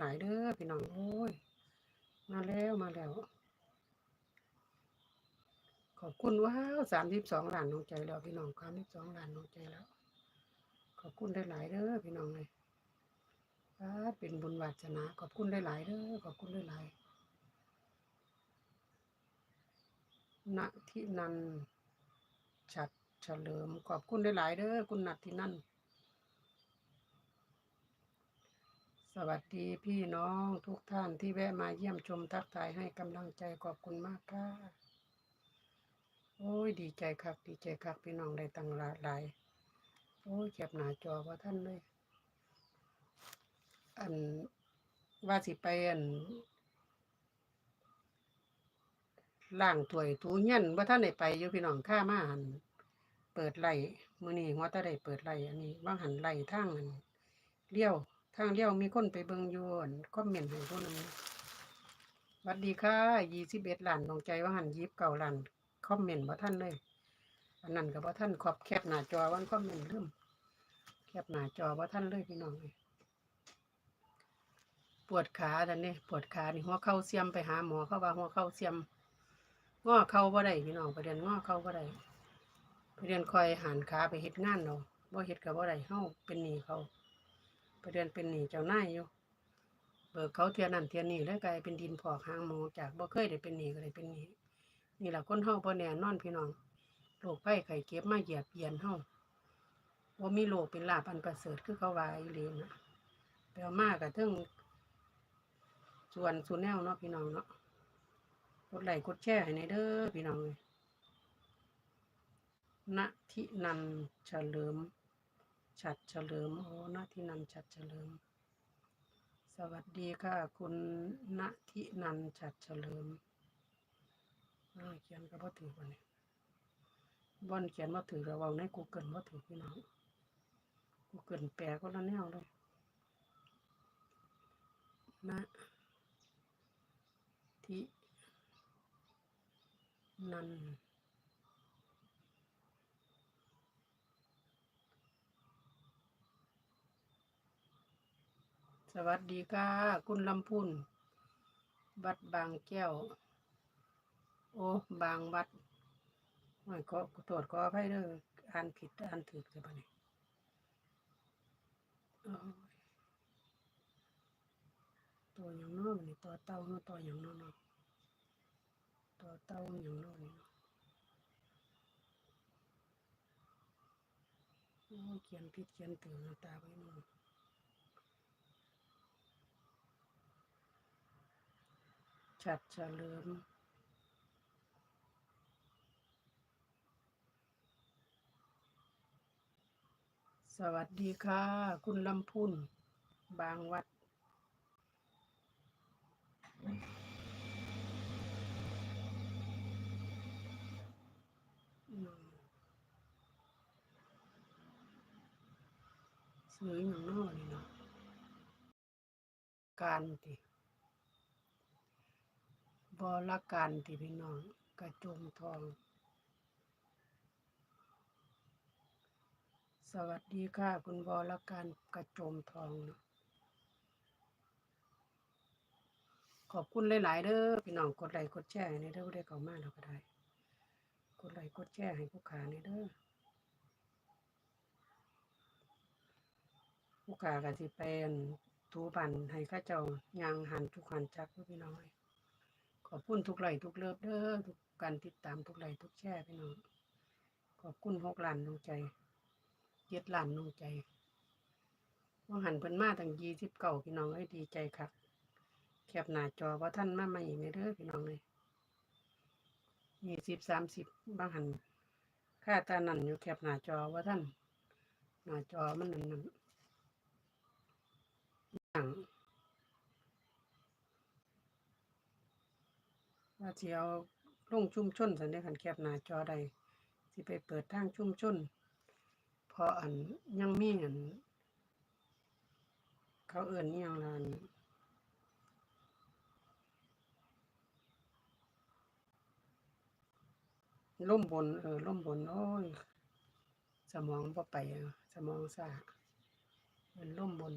หลายเด้อพี่น้องโอ้ย มาแล้วมาแล้ว ขอบคุณว้าวสามสิบสองล้านน้องใจแล้วพี่น้องสามสิบสองล้านน้องใจแล้ว ขอบคุณได้หลายเด้อพี่น้องเลยเป็นบุญวาสนาขอบคุณได้หลายเด้อขอบคุณได้หลายณที่นันฉัดเฉลิมขอบคุณได้หลายเด้อคุณนัทที่นั่น สวัสดีพี่น้องทุกท่านที่แวะมาเยี่ยมชมทักทายให้กำลังใจขอบคุณมากค่ะ โอ้ยดีใจคักดีใจคักพี่น้องได้ตังหลายหลายโอ้ยเก็บหน้าจอว่าท่านเลย อันว่าสิไปอันล่างถวยถูเงี้ยนว่าท่านได้ไปอยู่พี่น้องข้ามาหันเปิดไหลมือนี้หัวตาได้เปิดไหลอันนี้ว่างหันไหล่ทางอันเลี้ยว ทางเลี้ยวมีคนไปเบิงอยู่อั่นคอมเมนต์ให้ผู้นึงสวัสดีค่ะยี่สิบเอ็ดล้านดวงใจว่าหันยิบเก่าล้านคอมเมนต์บ่ท่านเลย อันนั้นก็บ่ท่านขอบแคปหน้าจอวันคอมเมนต์ลืมแคปหน้าจอบ่ท่านเลยพี่น้องเลยปวดขาท่านนี่ปวดขานี่หัวเข่าเสียมไปหาหมอเขาว่าหัวเข่าเสียมงอเข่าบ่ได้พี่น้องประเด็นงอเข่าบ่ได้ประเด็นคอยหันขาไปเฮ็ดงานเราบ่เฮ็ดก็บ่ได้เฮาเป็นหนี้เขา ประเด็นเป็นหนี้เจ้านายอยู่ เบิกเขาเทียนั่นเทียนี่แล้วกลายเป็นดินพอกหางหมูจากบ่เคยได้เป็นหนี้ก็ได้เป็นหนี้นี่แหละคนเฮาบ่แน่นอนพี่น้องโรคภัยไข้เจ็บมาเหยียบเยียนเฮาบ่ามีโรคเป็นลาภอันประเสริฐคือเขาว่าอีหลีนะไปเอามากกะถึงส่วนส่วนแนวเนาะพี่น้องเนาะกดไลค์กดแชร์ให้ในเด้อพี่น้องเลยณทินันเฉลิม ฉัดเฉลิมโอ้ณทินันฉัดเฉลิม สวัสดีค่ะ คุณณทินันฉัดเฉลิมอ้าวเขียนก็บ่ถือวันนี้บอนเขียนว่าถือราเอาในกูเกิลว่าถือพี่น้องกูเกิลแปลก็ละแนวเลยณทินัน สวัสดีค่ะ คุณลำพุนวัดบางแก้ว โอ้บางวัดไม่ขอตรวจขออภัยเด้ออ่านผิดอ่านถูกใช่ปะเนี่ยตัวอย่างน้อยนี่ตัวเต้าเนาะตัวอย่างน้อยเนาะตัวเต้าอย่างน้อยนี่เนาะโอ้ยเขียนผิดเขียนถูกตาไปหมด ฉัดเฉลิมสวัสดีค่ะ คุณลำพุนบางวัดอืมซื้อย่างน้อยนี่เนาะการติ บอละการติพี่น้องกระโจมทอง สวัสดีค่ะ คุณวรการกระโจมทอง ขอบคุณหลาย ๆเด้อพี่น้องกดไลค์กดแชร์ในเด้อได้เข้ามาแล้วก็ได้ กดไลค์กดแชร์ให้ผู้ขาในเด้อผู้ขาก็สิเป็นทูบันให้ข้าเจ้ายางหันทุกหันจักเด้อพี่น้องเอ้ย ขอบคุณทุกไลค์ทุกเลิฟเด้อทุกการติดตามทุกไลค์ทุกแชร์พี่น้องขอบคุณหกล้านดวงใจเจ็ดล้านดวงใจว่าหันเพิ่นมาตั้งยี่สิบเก้าพี่น้องเอ้ยดีใจคักแคบหน้าจอว่าท่านมาใหม่ในเด้อพี่น้องเลยยี่สิบสามสิบบางหันค่าตานั่นอยู่แคบหน้าจอว่าท่านหน้าจอมันนั่นนั่นอย่าง ว่าสิเอาลงชุ่มชนสันเด้อคันแคบหน้าจอใดสิไปเปิดทางชุ่มชนพราะอันยังมีอัน เขาเอื่นอหยังล่นล่มบน เออล่มบน โอ้ย สมองบ่ไปอะสมองซ่าเป็นล่มบน